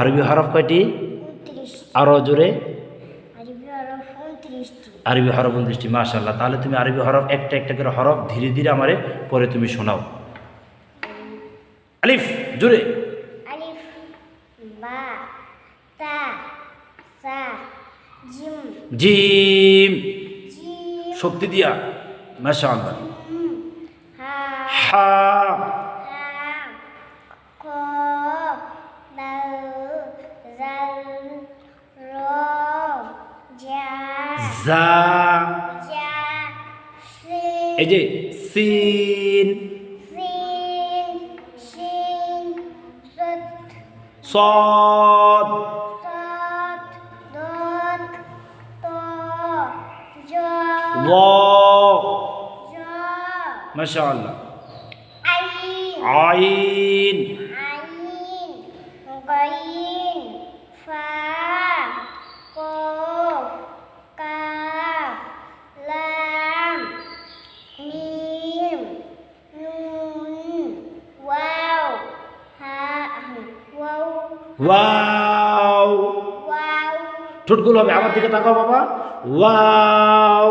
আরবি হরফ কয়টি? আরও জোরে। আরবি হরফ উনত্রিশটি। মাশাল্লাহ তাহলে তুমি আরবি হরফ একটা একটা করে হরফ ধীরে ধীরে আমারে পরে তুমি শোনাও। আলিফ জোরে। আলিফ বা তা সা জিম। শক্তি দিয়া। মাশাআল্লাহ। হা কফ দাল জাল র জা সিন এই যে সিন সদ সাত দত ত জ ল জ মাশাআল্লাহ আইন আইন আইন গাইন ফা কফ কাফ লাম মিম নুন ওয়াও হা ওয়াও ওয়াও। ঠোঁটগুলো হবে আমার দিকে তাকাও বাবা। ওয়াও।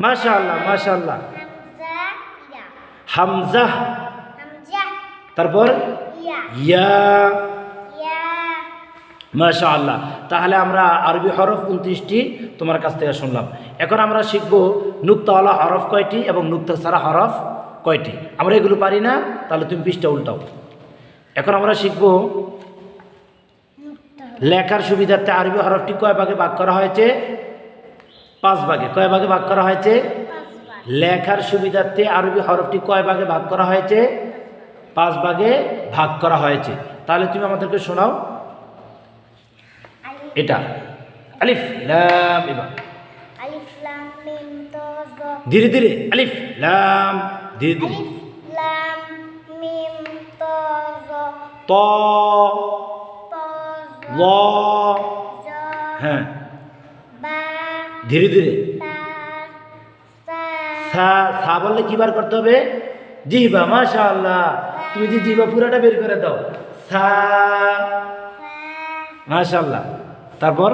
মাশাআল্লাহ মাশাআল্লাহ। হামজা। তারপর? ইয়া। মাশাআল্লাহ। তাহলে আমরা আরবি হরফ উনত্রিশটি তোমার কাছ থেকে শুনলাম। এখন আমরা শিখব নুক্তাওয়ালা হরফ কয়টি এবং নুক্তা ছাড়া হরফ কয়টি। আমরা এগুলো পারি না, তাহলে তুমি পৃষ্ঠা উল্টাও। এখন আমরা শিখব লেখার সুবিধার্থে আরবি হরফটি কয় ভাগে ভাগ করা হয়েছে? পাঁচ ভাগে। কয় ভাগে ভাগ করা হয়েছে? লেখার সুবিধার্থে আরবি হরফটি কয় ভাগে ভাগ করা হয়েছে? পাঁচ ভাগে ভাগ করা হয়েছে। তাহলে তুমি আমাদেরকে শোনাও। এটা। আলিফ লাম এবার ধীরে ধীরে। আলিফ লাম ধীরে ধীরে। তা ল হ্যাঁ। ধীরে ধীরে। সা বললে কি বার করতে হবে? জিবা মাশা আল্লাহ তুমি যে জিবা পুরাটা বের করে দাও। সা মাশা আল্লাহ তারপর?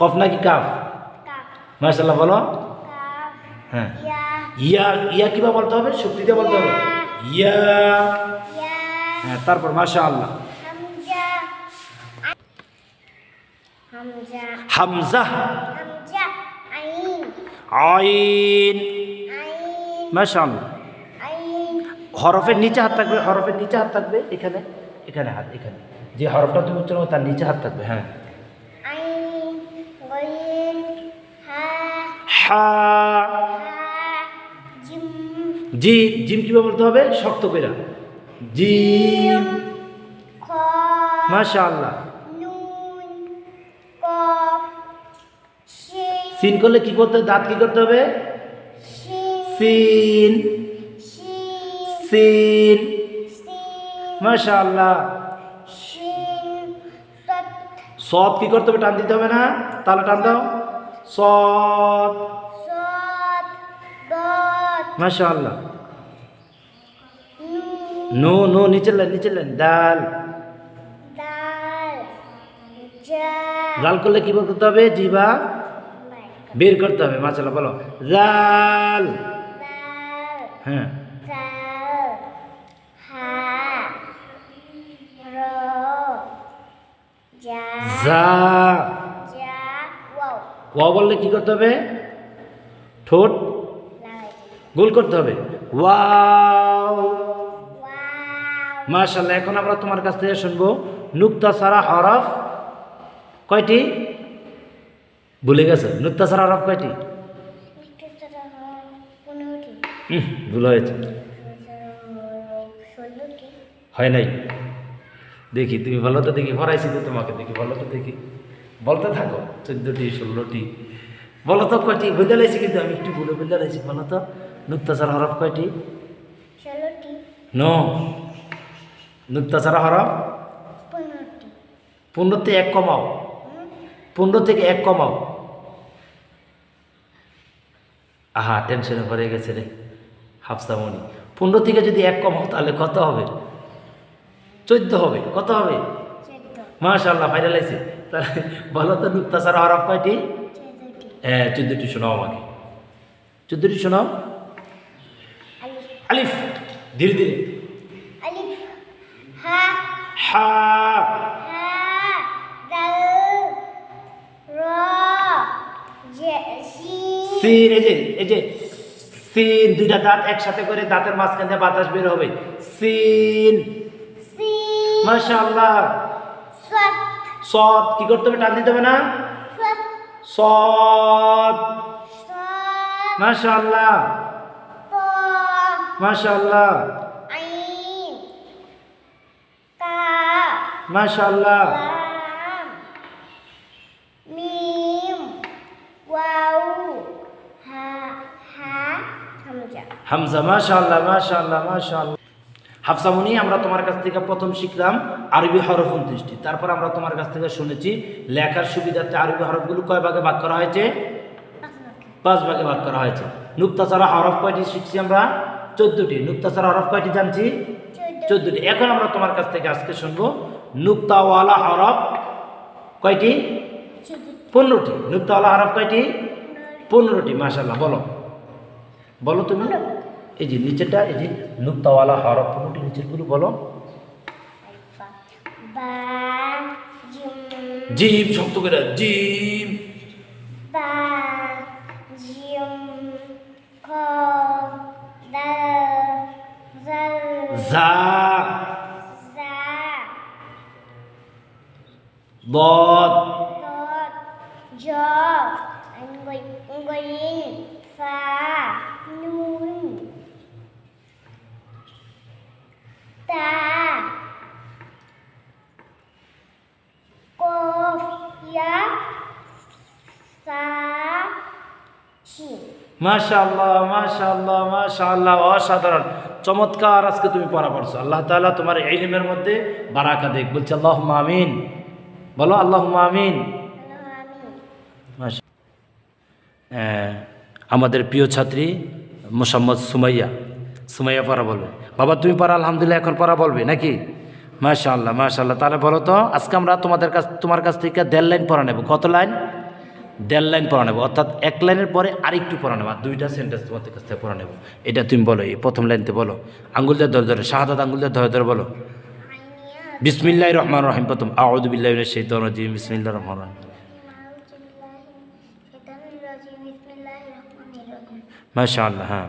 কফ নাকি কাফ? কাফ। মাশাল্লাহ বলো। হ্যাঁ। ইয়া ইয়া কিবা বলতে হবে? শক্তি দিয়ে বলতে হবে? ইয়া। হ্যাঁ তারপর মাশা আল্লাহ হামজা। আইন। মাশা আল্লাহ হরফের নিচে হাত থাকবে হরফের নিচে হাত থাকবে এখানে এখানে হাত এখানে। যে হরফটা তুমি উচ্চারণ তার নিচে হাত থাকবে হ্যাঁ। হা। জি জিম কীভাবে বলতে হবে? শক্ত করে জিম মাশা আল্লাহ সিন করলে কি করতে দাঁত কি করতে হবে? সিন। সিন মাশা আল্লাহ সত কি করতে হবে? টান দিতে হবে না? তাহলে টান দাও। দত মাশা আল্লাহ নো নো নিচে লাইন নিচে লাইন ডাল। দাল লাল করলে কি করতে হবে? জিবা বের করতে হবে মাশাল্লাহ বলো। জাল। দাল হ্যাঁ যা ওয়া বললে কি করতে হবে? ঠোঁট। গোল করতে হবে। ওয়াও। মাশাল্লাহ এখন আমরা তোমার কাছ থেকে শুনব নুক্তা সারা হরফ কয়টি? ভুলে গেছে? নুক্তা সারা হরফ কয়টি হুম, ভুল হয়েছে। হয় নাই। দেখি তুমি বলো তো দেখি ভরাইছি তো তোমাকে দেখি বলো তো দেখি। বলতে থাকো চোদ্দটি ষোলোটি। বলো তো কয়টি? বুঝতে লাইছি কিন্তু আমি একটু ভুলে বুঝতে লাইছি বলো তো। নুক্তাচার হরফ কয়টি? নো। নুক্তাচার হরফ? পনেরোটি। থেকে এক কমাও। পনেরো থেকে এক কমাও। আহা টেনশনে পড়ে গেছে রে হাফসামণি পনেরো থেকে যদি এক কম হয় তাহলে কত হবে? চোদ্দ হবে। কত হবে? মাশাল্লাহ ফাইনাল আছে তাহলে বলো তো নুক্তা ছাড়া হরফ কয়টি? হ্যাঁ চোদ্দটি শোনাও আমাকে। চোদ্দটি শোনাও। আলিফ ধীরে ধীরে। আলিফ হা হা। সিন এই যে এই যে সিন দুইটা দাঁত একসাথে করে দাঁতের মাঝখান দিয়ে বাতাস বের হবে। সিন। মাশাআল্লাহ। সৎ। কি করতে হবে? টান দিতে হবে না? সৎ। মাশাআল্লাহ। মাশাআল্লাহ। আইন। কাফ মাশাআল্লাহ। মিম। ওয়াও। হা হা হামজা। হামজা মাশাআল্লাহ মাশাআল্লাহ মাশাআল্লাহ। হাফসামুনি আমরা তোমার কাছ থেকে প্রথম শিখলাম আরবি হরফ উনত্রিশটি। তারপর আমরা তোমার কাছ থেকে শুনেছি লেখার সুবিধার্থে আরবি হরফগুলো কয় ভাগে ভাগ করা হয়েছে? পাঁচ ভাগে ভাগ করা হয়েছে। নুক্তা ছাড়া হরফ কয়টি শিখছি আমরা? চোদ্দটি। নুক্তা ছাড়া হরফ কয়টি জানছি? চোদ্দ চোদ্দটি। এখন আমরা তোমার কাছ থেকে আজকে শুনব নুক্তাওয়ালা হরফ কয়টি? পনেরোটি। নুক্তাওয়ালা হরফ কয়টি? পনেরোটি। মাশাল্লাহ বলো। বলো তুমি। এই যে নিচেটা এই যে নুক্তাওয়ালা হরফ পনেরোটি নিচেরগুলো বলো। বা জিম। জিম শক্ত করে জিম। বদ dot j ngồi ngồi fa nun ta kof ya sa shin মাশাআল্লাহ মাশাআল্লাহ মাশাআল্লাহ অসাধারণ চমৎকার আজকে তুমি পড়া পড়ছো। আল্লাহ তাআলা তোমার ইলমের মধ্যে বারাকা দেখ। বলছে আল্লাহ আমিন। বলো আল্লাহ আমিন। মাশা- আমাদের প্রিয় ছাত্রী মোসাম্মদ সুমাইয়া। সুমাইয়া পড়া বলবে। বাবা, তুমি পড়া, আলহামদুলিল্লাহ, এখন পড়া বলবে নাকি? মাশাআল্লাহ মাশাআল্লাহ। তাহলে বলো তো, আজকে আমরা তোমাদের কাছ তোমার কাছ থেকে দেড় লাইন পড়া নেব। কত লাইন? দেড় লাইন পড়া নেব, অর্থাৎ এক লাইনের পরে আরেকটু পড়া নেব দুইটা সেন্টেন্স তোমাদের কাছ থেকে পড়া নেব। এটা তুমি বলো, এই প্রথম লাইনতে বলো। আঙ্গুল দিয়ে ধরে ধরে, শাহাদাত আঙ্গুল দিয়ে ধরে ধরে বলো। বিসমিল্লাহ রহমান রহিম, প্রথম আউদুবিল্লাহ সেই দরজিম বিসমিল্লা রহমান রহিম। মাশা আল্লাহ হ্যাঁ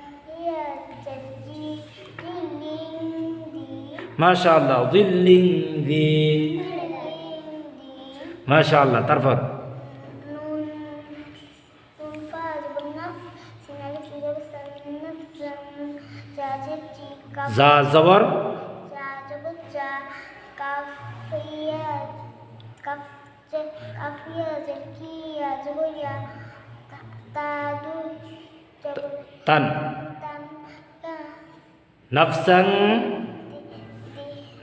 মাশাআল্লাহ দিল্লিং দি lilin di মাশাআল্লাহ তারপর যা জবর jajabja kafia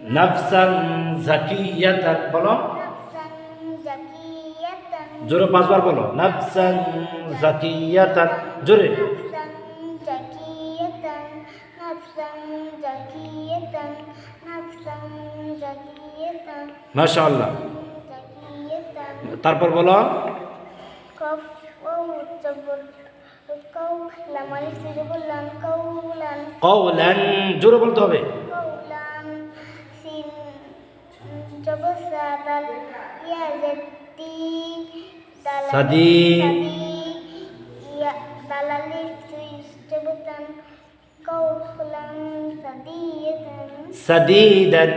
di নাফসাং জাকিয়াতান বলো জোরে পাঁচবার বলো নাফসাং জাকিয়াতান জোরে মাশাআল্লাহ তারপর বলো কওলান জোরে বলতে হবে সাদিদান sadidan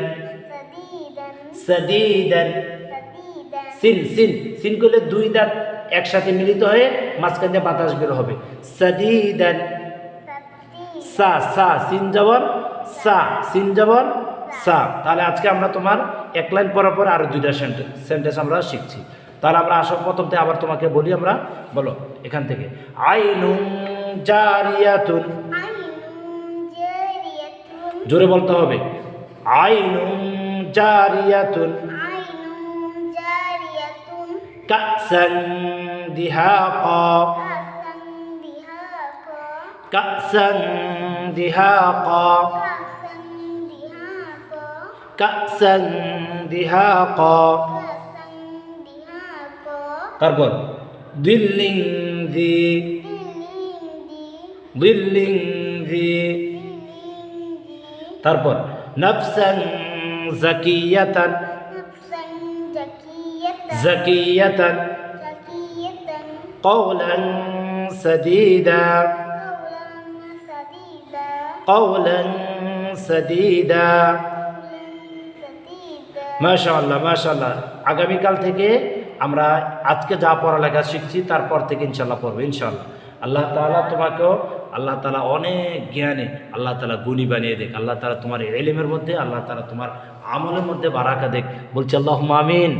সাদিদান sadidan সিন সিন সিন করলে দুই দাঁত একসাথে মিলিত হয়ে মাঝখান দিয়ে বাতাস বের হবে। সাদিদান সাদি সা সা সিন জবর সা সিন জবর সা তাহলে আজকে আমরা তোমার এক লাইন পর পর আরও দুইটা সেন্টেন্স সেন্টেন্স আমরা শিখছি। তাহলে আমরা আসল প্রথম থেকে আবার তোমাকে বলি আমরা, বলো, এখান থেকে। আইনুম জারিয়াতুন। জোরে বলতে হবে। আইনুম জারিয়াতুন। কাসান দিহাকা। কাসান দিহাকা। দিহাকা কাসান দিহাকা কাসান দিহাকা তারপর দিল্লিং দি দিলিন্দি দিল্লিং দি দিলিন্দি তারপর নফসান জাকিয়াতান نفسا زكية জাকিয়াতান زكية قولا سديدا قولا سديدا মাশাআল্লাহ মাশাআল্লাহ। আগামীকাল থেকে আমরা আজকে যা পড়ালেখা শিখছি, তারপর থেকে ইনশাল্লাহ পড়ব ইনশাল্লাহ আল্লাহ তালা তোমাকেও, আল্লাহ তালা অনেক জ্ঞানে আল্লাহ তালা গুণী বানিয়ে দেখ। আল্লাহ তালা তোমার এলিমের মধ্যে, আল্লাহ তালা তোমার আমলের মধ্যে বারাকা দেখ। বলছি আল্লাহ আমিন।